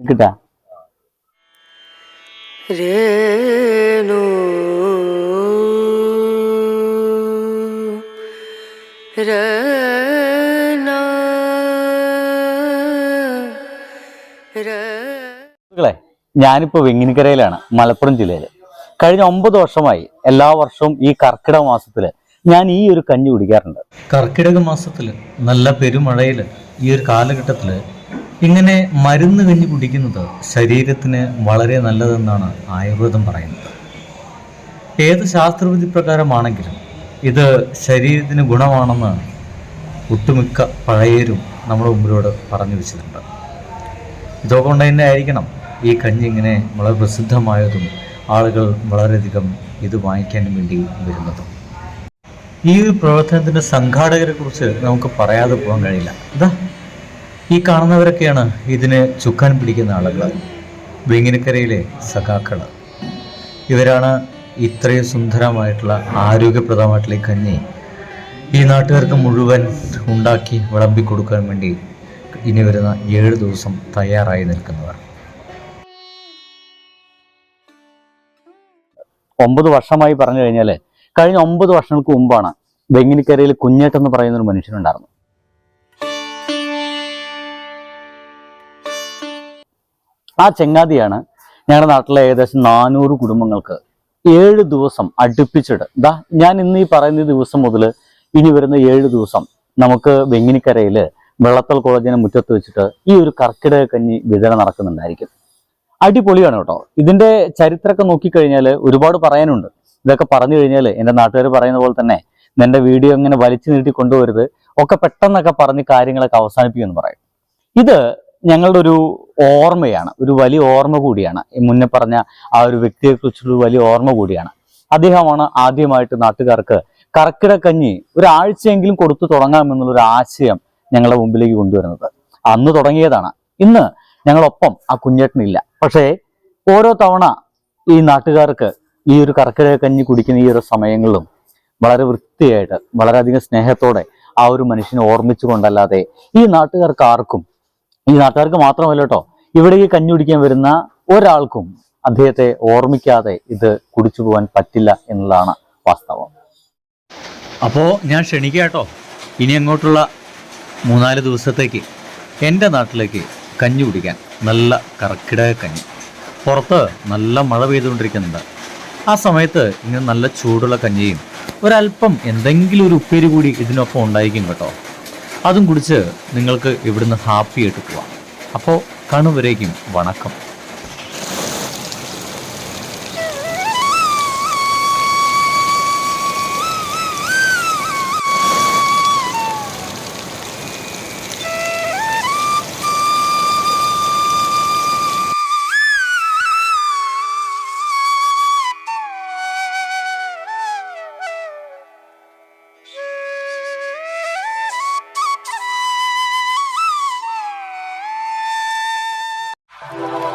കിട്ടാ രേണു ഞാനിപ്പോൾ വെങ്ങിനിക്കരയിലാണ് മലപ്പുറം ജില്ലയിൽ കഴിഞ്ഞ ഒമ്പത് വർഷമായി എല്ലാ വർഷവും ഈ കർക്കിടക മാസത്തിൽ ഞാൻ ഈ ഒരു കഞ്ഞി കുടിക്കാറുണ്ട്. കർക്കിടക മാസത്തിൽ നല്ല പെരുമഴയിൽ ഈ ഒരു കാലഘട്ടത്തിൽ ഇങ്ങനെ മരുന്ന് കഞ്ഞി കുടിക്കുന്നത് ശരീരത്തിന് വളരെ നല്ലതെന്നാണ് ആയുർവേദം പറയുന്നത്. ഏത് ശാസ്ത്രവിധി പ്രകാരമാണെങ്കിലും ഇത് ശരീരത്തിന് ഗുണമാണെന്ന് ഒട്ടുമിക്ക പഴയരും നമ്മുടെ മുമ്പിലോട് പറഞ്ഞു വെച്ചിട്ടുണ്ട്. ഇതൊക്കെ കൊണ്ട് തന്നെ ആയിരിക്കണം ഈ കഞ്ഞി ഇങ്ങനെ വളരെ പ്രസിദ്ധമായതും ആളുകൾ വളരെയധികം ഇത് വാങ്ങിക്കാൻ വേണ്ടി വരുന്നതും. ഈ ഒരു പ്രവർത്തനത്തിന്റെ സംഘാടകരെ കുറിച്ച് നമുക്ക് പറയാതെ പോകാൻ കഴിയില്ല. ഇതാ ഈ കാണുന്നവരൊക്കെയാണ് ഇതിന് ചുക്കാൻ പിടിക്കുന്ന ആളുകൾ. വെങ്ങിനക്കരയിലെ സഖാക്കൾ. ഇവരാണ് ഇത്രയും സുന്ദരമായിട്ടുള്ള ആരോഗ്യപ്രദമായിട്ടുള്ള കഞ്ഞി ഈ നാട്ടുകാർക്ക് മുഴുവൻ ഉണ്ടാക്കി വിളമ്പി കൊടുക്കാൻ വേണ്ടി ഇനി വരുന്ന ഏഴ് ദിവസം തയ്യാറായി നിൽക്കുന്നവർ. ഒമ്പത് വർഷമായി പറഞ്ഞു കഴിഞ്ഞാൽ കഴിഞ്ഞ ഒമ്പത് വർഷങ്ങൾക്ക് മുമ്പാണ് വെങ്ങിനിക്കരയിൽ കുഞ്ഞേട്ടെന്ന് പറയുന്ന ഒരു മനുഷ്യനുണ്ടായിരുന്നു ആ ചെങ്ങാതിയാണ് ഞങ്ങളുടെ നാട്ടിലെ ഏകദേശം നാനൂറ് കുടുംബങ്ങൾക്ക് ഏഴ് ദിവസം അടുപ്പിച്ചിട്ട്. ദാ ഞാൻ ഇന്ന് ഈ പറയുന്ന ദിവസം മുതൽ ഇനി വരുന്ന ഏഴ് ദിവസം നമുക്ക് വെങ്ങിനിക്കരയിൽ വെള്ളത്തൽ കോളേജിനെ മുറ്റത്ത് വെച്ചിട്ട് ഈ ഒരു കർക്കിടക കഞ്ഞി വിതരണം നടക്കുന്നുണ്ടായിരിക്കും. അടിപൊളിയാണ് കേട്ടോ. ഇതിന്റെ ചരിത്രമൊക്കെ നോക്കിക്കഴിഞ്ഞാൽ ഒരുപാട് പറയാനുണ്ട്. ഇതൊക്കെ പറഞ്ഞു കഴിഞ്ഞാൽ എന്റെ നാട്ടുകാർ പറയുന്ന പോലെ തന്നെ നിന്റെ വീഡിയോ ഇങ്ങനെ വലിച്ചു നീട്ടി കൊണ്ടുവരുത് ഒക്കെ പെട്ടെന്നൊക്കെ പറഞ്ഞ് കാര്യങ്ങളൊക്കെ അവസാനിപ്പിക്കുമെന്ന് പറയും. ഇത് ഞങ്ങളുടെ ഒരു ഓർമ്മയാണ് ഒരു വലിയ ഓർമ്മ കൂടിയാണ്. മുന്നേ പറഞ്ഞ ആ ഒരു വ്യക്തിയെക്കുറിച്ചുള്ള വലിയ ഓർമ്മ കൂടിയാണ്. അദ്ദേഹമാണ് ആദ്യമായിട്ട് നാട്ടുകാർക്ക് കർക്കിടക്കഞ്ഞി ഒരാഴ്ചയെങ്കിലും കൊടുത്തു തുടങ്ങാമെന്നുള്ളൊരു ആശയം ഞങ്ങളുടെ മുമ്പിലേക്ക് കൊണ്ടുവരുന്നത്. അന്ന് തുടങ്ങിയതാണ്. ഇന്ന് ഞങ്ങളൊപ്പം ആ കുഞ്ഞേട്ടനില്ല. പക്ഷേ ഓരോ തവണ ഈ നാട്ടുകാർക്ക് ഈ ഒരു കർക്കിടക്കഞ്ഞി കുടിക്കുന്ന ഈ ഒരു സമയങ്ങളിലും വളരെ വൃത്തിയായിട്ട് വളരെയധികം സ്നേഹത്തോടെ ആ ഒരു മനുഷ്യനെ ഓർമ്മിച്ചുകൊണ്ടല്ലാതെ ഈ നാട്ടുകാർക്ക് ആർക്കും ഈ നാട്ടുകാർക്ക് മാത്രമല്ല കേട്ടോ ഇവിടെ ഈ കഞ്ഞി കുടിക്കാൻ വരുന്ന ഒരാൾക്കും അദ്ദേഹത്തെ ഓർമ്മിക്കാതെ ഇത് കുടിച്ചു പോകാൻ പറ്റില്ല എന്നുള്ളതാണ് വാസ്തവം. അപ്പോ ഞാൻ ക്ഷണിക്കുക കേട്ടോ ഇനി അങ്ങോട്ടുള്ള മൂന്നാൽ ദിവസത്തേക്ക് എന്റെ നാട്ടിലേക്ക് കഞ്ഞി കുടിക്കാൻ നല്ല കർക്കിടക കഞ്ഞി. പുറത്ത് നല്ല മഴ പെയ്തുകൊണ്ടിരിക്കുന്നുണ്ട്. ആ സമയത്ത് ഇങ്ങനെ നല്ല ചൂടുള്ള കഞ്ഞിയും ഒരല്പം എന്തെങ്കിലും ഒരു ഉപ്പേരി കൂടി ഇതിനൊപ്പം ഉണ്ടായിരിക്കും കേട്ടോ. അതും കുടിച്ച് നിങ്ങൾക്ക് ഇവിടുന്ന് ഹാപ്പി ആയിട്ട് പോവാം. അപ്പോൾ കണുവരേക്കും വണക്കം. Bye.